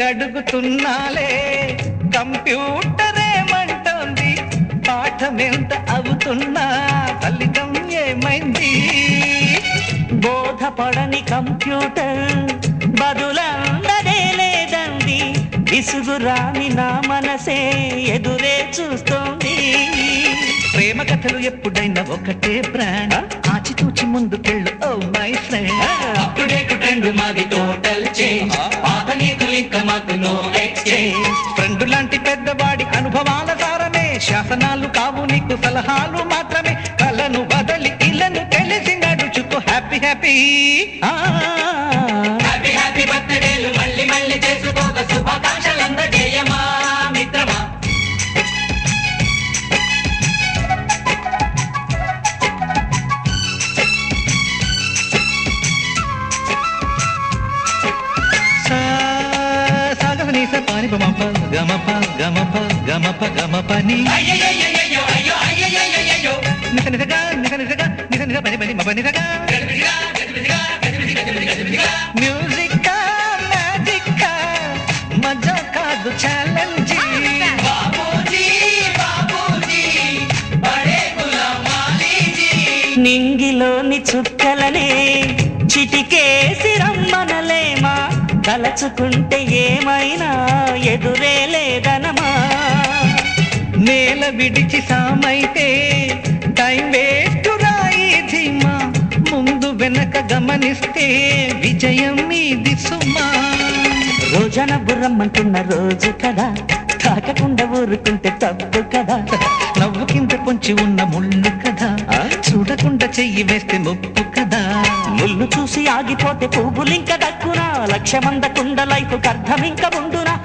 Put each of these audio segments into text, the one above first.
కడుగుతున్నాలే. Computer ఏమంటోంది పాఠం ఎంత అవుతున్నా ఫలితం ఏమైంది? బోధపడని కంప్యూటర్ బదులందరే లేదంది. విసుగురాని నా మనసే ఎదురే చూస్తోంది. ప్రేమ కథలు ఎప్పుడైనా ఒకటే ప్రాణ. ఆచితూచి ముందుకెళ్ళు my friend up to date trend మాది టోటల్ చేంజ్ పాత నీతులు ఇంకా మాకు నో ఎక్స్చేంజ్ ఫ్రెండ్ లాంటి పెద్దవాడి అనుభవాల సారమే. శాసనాలు కావు నీకు సలహాలు మాత్రమే. కలను బదలి ఇలను తెలిసి నడుచుకో హ్యాపీ హ్యాపీ హ్యాపీ గమప గమప గమప గమప నిస నిసగా నిస నిసగా నిస నిస పని పని మప నిసగా మ్యూజిక్ మ్యాజిక్ మజా కాదు ఛాలెంజ్. నింగిలోని చుక్కలనే చిటికేసి రమ్మనలేమా తలచుకుంటే ఏమైనా ఎదురే లేదనమా? నేల విడిచి సామైతే టైం వేస్ట్ రాయి ధీమా. ముందు వెనక గమనిస్తే విజయం మీది సుమా. రోజన బుర్రమ్మంటున్న రోజు కదా. తాకకుండా ఊరుకుంటే తప్పు కదా. నవ్వు కింద పొంచి ఉన్న ముళ్ళు కదా. చూడకుండా చెయ్యి వేస్తే ముప్పు కదా. ముళ్ళు చూసి ఆగిపోతే పువ్వులింక దక్కునా. లక్ష్యమందకుండా లైఫ్ అర్థం ఇంకా ఉండునా.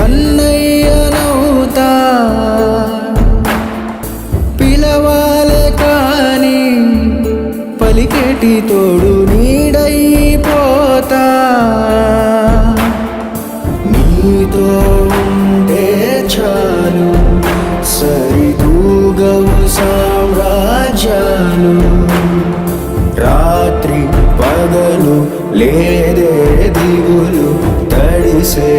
కన్నయ్యనవుతా. పిలవాలే కానీ పలికేటి తోడు నీడైపోతా. నీతో ఉంటే చాలు సరిదూగవు సామ్రాజ్యాలు. రాత్రి పగలు లేదే దిగులు తడిసే